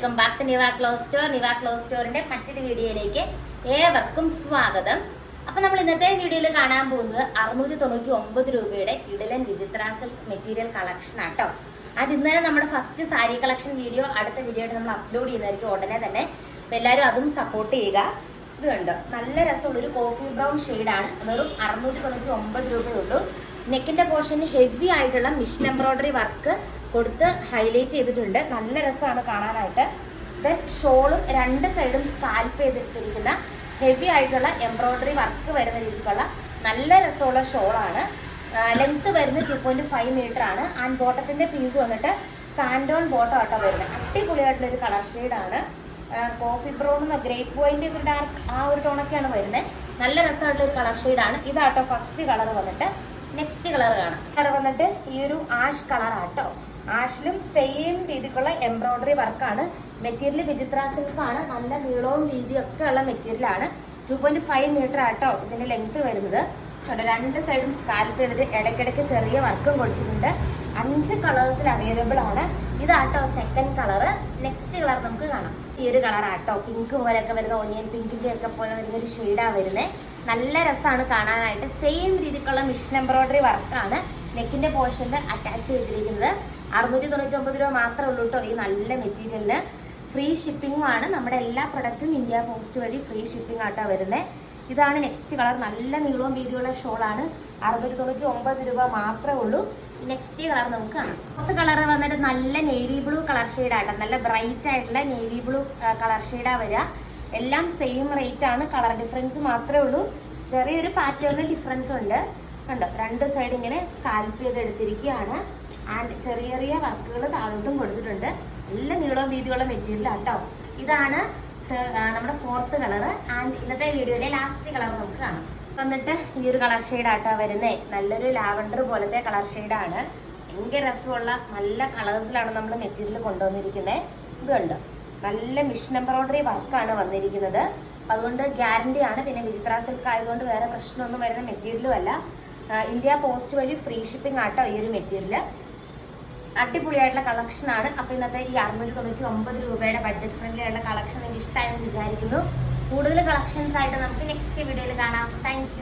Welcome back to Niva clothes store. Niva clothes സ്റ്റോറിന്റെ മറ്റൊരു വീഡിയോയിലേക്ക് ഏവർക്കും സ്വാഗതം. അപ്പൊ നമ്മൾ ഇന്നത്തെ വീഡിയോയിൽ കാണാൻ പോകുന്നത് അറുന്നൂറ്റി തൊണ്ണൂറ്റി ഒമ്പത് രൂപയുടെ ഇഡലൻ വിചിത്ര സിൽക്ക് മെറ്റീരിയൽ കളക്ഷൻ ആട്ടോ അത് ഇന്നലെ നമ്മുടെ ഫസ്റ്റ് സാരി കളക്ഷൻ വീഡിയോ അടുത്ത വീഡിയോ നമ്മൾ അപ്ലോഡ് ചെയ്യുന്നതായിരിക്കും ഉടനെ തന്നെ. അപ്പൊ എല്ലാവരും അതും സപ്പോർട്ട് ചെയ്യുക. ഇത് കണ്ടോ? നല്ല രസമുള്ള ഒരു കോഫി ബ്രൗൺ ആണ്. വെറും അറുന്നൂറ്റി തൊണ്ണൂറ്റി ഒമ്പത് രൂപയുള്ളൂ നെക്കിന്റെ പോർഷന് ഹെവി ആയിട്ടുള്ള മിഷൻ എംബ്രോയിഡറി വർക്ക് കൊടുത്ത് ഹൈലൈറ്റ് ചെയ്തിട്ടുണ്ട്. നല്ല രസമാണ് കാണാനായിട്ട്. ദെൻ ഷോളും രണ്ട് സൈഡും സ്കാൽപ്പ് ചെയ്തെടുത്തിരിക്കുന്ന ഹെവി ആയിട്ടുള്ള എംബ്രോയിഡറി വർക്ക് വരുന്ന രീതിക്കുള്ള നല്ല രസമുള്ള ഷോളാണ്. ലെങ്ത് വരുന്നത് ടു പോയിന്റ് ഫൈവ് മീറ്റർ ആണ്. ആൻഡ് ബോട്ടത്തിന്റെ പീസ് വന്നിട്ട് സാൻഡോൺ ബോട്ടം ആട്ടോ വരുന്നത്. അടിപൊളിയായിട്ടുള്ള ഒരു കളർ ഷെയ്ഡാണ് കോഫി ബ്രൗൺ ഗ്രേറ്റ് പോയിന്റ് ഒരു ഡാർക്ക് ആ ഒരു ടോണൊക്കെയാണ് വരുന്നത്. നല്ല രസമായിട്ടുള്ള ഒരു കളർ ഷെയ്ഡാണ് ഇതാട്ടോ ഫസ്റ്റ് കളർ വന്നിട്ട്. നെക്സ്റ്റ് കളർ കാണാം. കളർ വന്നിട്ട് ഈ ഒരു ആഷ് കളർ ആട്ടോ. ആഷിലും സെയിം രീതിക്കുള്ള എംബ്രോയിഡറി വർക്കാണ്. മെറ്റീരിയൽ വിചിത്ര സിൽക്കാണ്. നല്ല നീളവും വീതിയും ഒക്കെ ഉള്ള മെറ്റീരിയൽ ആണ് ടു പോയിന്റ് ഫൈവ് മീറ്റർ ആട്ടോ ഇതിന്റെ ലെങ്ത് വരുന്നത്. രണ്ട് സൈഡും സ്കാൽപ്പ് ചെയ്തിട്ട് ഇടയ്ക്കിടയ്ക്ക് ചെറിയ വർക്കും കൊടുത്തിട്ടുണ്ട്. അഞ്ച് കളേഴ്സിൽ അവൈലബിൾ ആണ്. ഇതാട്ടോ സെക്കൻഡ് കളർ നെക്സ്റ്റ് കളർ നമുക്ക് കാണാം. ഈ ഒരു കളർ ആട്ടോ. പിങ്ക് പോലെയൊക്കെ വരുന്ന ഓനിയൻ പിങ്കിന്റെ ഒക്കെ പോലെ വരുന്ന ഒരു ഷെയ്ഡാണ് വരുന്നത് നല്ല രസമാണ് കാണാനായിട്ട്. സെയിം രീതിക്കുള്ള മിഷൻ എംബ്രോയിഡറി വർക്കാണ് നെക്കിന്റെ പോർഷനിൽ അറ്റാച്ച് ചെയ്തിരിക്കുന്നത്. അറുന്നൂറ്റി തൊണ്ണൂറ്റി ഒമ്പത് രൂപ മാത്രമേ ഉള്ളൂ കേട്ടോ. ഈ നല്ല മെറ്റീരിയലിന് ഫ്രീ ഷിപ്പിംഗും ആണ്. നമ്മുടെ എല്ലാ പ്രൊഡക്റ്റും ഇന്ത്യ പോസ്റ്റ് വഴി ഫ്രീ ഷിപ്പിംഗ് ആട്ടോ വരുന്നത് ഇതാണ് നെക്സ്റ്റ് കളർ നല്ല നീളവും വീതിയുള്ള ഷോളാണ്. അറുന്നൂറ്റി തൊണ്ണൂറ്റി ഒമ്പത് രൂപ മാത്രമേ ഉള്ളൂ. നെക്സ്റ്റ് കളർ നമുക്ക് കാണാം. അടുത്ത കളർ വന്നിട്ട് നല്ല നേവി ബ്ലൂ കളർ ഷെയ്ഡാട്ടോ നല്ല ബ്രൈറ്റ് ആയിട്ടുള്ള നേവി ബ്ലൂ കളർ ഷെയ്ഡാ വരിക എല്ലാം സെയിം റേറ്റ് ആണ്. കളർ ഡിഫറൻസ് മാത്രമേ ഉള്ളൂ. ചെറിയൊരു പാറ്റേണിൽ ഡിഫറൻസ് ഉണ്ട്. കണ്ടോ? രണ്ട് സൈഡ് ഇങ്ങനെ സ്കാൽപ്പ് ചെയ്ത് എടുത്തിരിക്കുകയാണ്. ആൻഡ് ചെറിയ ചെറിയ വർക്കുകൾ താഴോട്ടും കൊടുത്തിട്ടുണ്ട്. നല്ല നീളവും വീതിയുള്ള മെറ്റീരിയൽ കേട്ടോ ഇതാണ് നമ്മുടെ ഫോർത്ത് കളർ ആൻഡ് ഇന്നത്തെ വീഡിയോയിലെ ലാസ്റ്റ് കളർ നമുക്ക് കാണാം. വന്നിട്ട് ഈ ഒരു കളർ ആട്ടോ വരുന്നേ. നല്ലൊരു ലാവൻഡർ പോലത്തെ കളർ ഷെയ്ഡാണ്. ഭയങ്കര രസമുള്ള നല്ല കളേഴ്സിലാണ് നമ്മൾ മെറ്റീരിയൽ കൊണ്ടുവന്നിരിക്കുന്നത് ഇതുണ്ട് നല്ല മിഷൻ എംബ്രോയിഡറി വർക്കാണ് വന്നിരിക്കുന്നത്. അതുകൊണ്ട് ഗ്യാരണ്ടി ആണ്. പിന്നെ വിചിത്ര സിൽക്ക് ആയതുകൊണ്ട് വേറെ പ്രശ്നമൊന്നും വരുന്ന മെറ്റീരിയലും അല്ല. ഇന്ത്യ പോസ്റ്റ് വഴി ഫ്രീ ഷിപ്പിംഗ് ആട്ടോ ഈ ഒരു മെറ്റീരിയൽ അടിപൊളിയായിട്ടുള്ള കളക്ഷൻ ആണ്. അപ്പൊ ഇന്നത്തെ ഈ അറുന്നൂറ്റി തൊണ്ണൂറ്റി ഒമ്പത് രൂപയുടെ ബഡ്ജറ്റ് ഫ്രണ്ട്ലി ആയിട്ടുള്ള കളക്ഷൻ നിങ്ങൾക്ക് ഇഷ്ടമായെന്ന് വിചാരിക്കുന്നു. കൂടുതൽ കളക്ഷൻസ് ആയിട്ട് നമുക്ക് നെക്സ്റ്റ് വീഡിയോയിൽ കാണാം. താങ്ക്